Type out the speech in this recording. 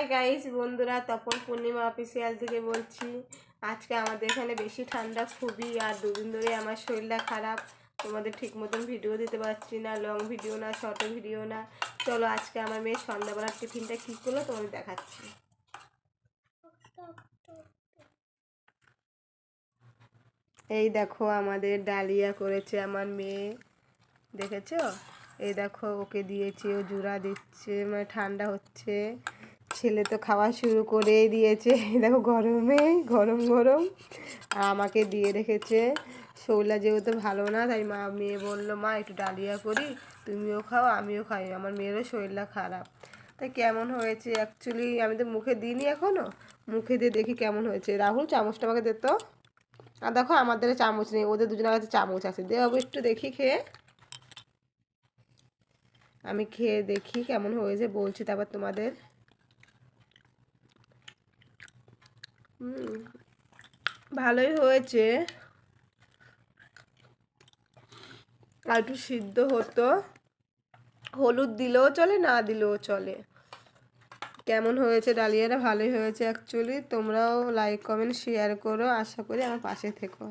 Hi guys, বন্ধুরা, তপন পূর্ণিমা official থেকে বলছি, আজকে আমাদের এখানে বেশি ঠান্ডা খুবই, আর দুদিন ধরে আমার শরীরটা খারাপ। তোমাদের ঠিক মতন ভিডিও দিতে পারছি না লং ভিডিও না শর্ট ভিডিও না। চলো আজকে আমার মেয়ে সন্ধ্যাবেলার টিফিনটা কী করল তোমাদের দেখাচ্ছি। এই দেখো আমাদের ডালিয়া করেছে আমার মেয়ে, দেখেছ? এই দেখো ওকে দিয়েছে, ও জুড়া দিচ্ছে মানে ঠান্ডা হচ্ছে। ছেলে তো খাওয়া শুরু করেই দিয়েছে। দেখো গরমে, গরম গরম। আর আমাকে দিয়ে রেখেছে। শৌলা যেহেতু ভালো না, তাই মা মেয়ে বলল, মা, একটু ডালিয়া করি। তুমিও খাও, আমিও খাই। আমার মেয়েরও শরীরটা খারাপ। তাই কেমন হয়েছে? অ্যাকচুয়ালি আমি তো মুখে দিইনি এখনও মুখে দিয়ে দেখি কেমন হয়েছে। রাহুল, চামচটা আমাকে দে তো। আর দেখো আমাদের চামচ নেই। ওদের দুজনের কাছে চামচ আছে। দে বাবু, একটু দেখি খেয়ে। আমি খেয়ে দেখি কেমন হয়েছে, বলছি তারপর তোমাদের। ভালোই হয়েছে। আর একটু সিদ্ধ হতো। হলুদ দিলেও চলে, না দিলেও চলে। কেমন হয়েছে ডালিয়াটা? ভালোই হয়েছে অ্যাকচুয়ালি তোমরাও লাইক কমেন্ট শেয়ার করো। আশা করি আমার পাশে থেকো।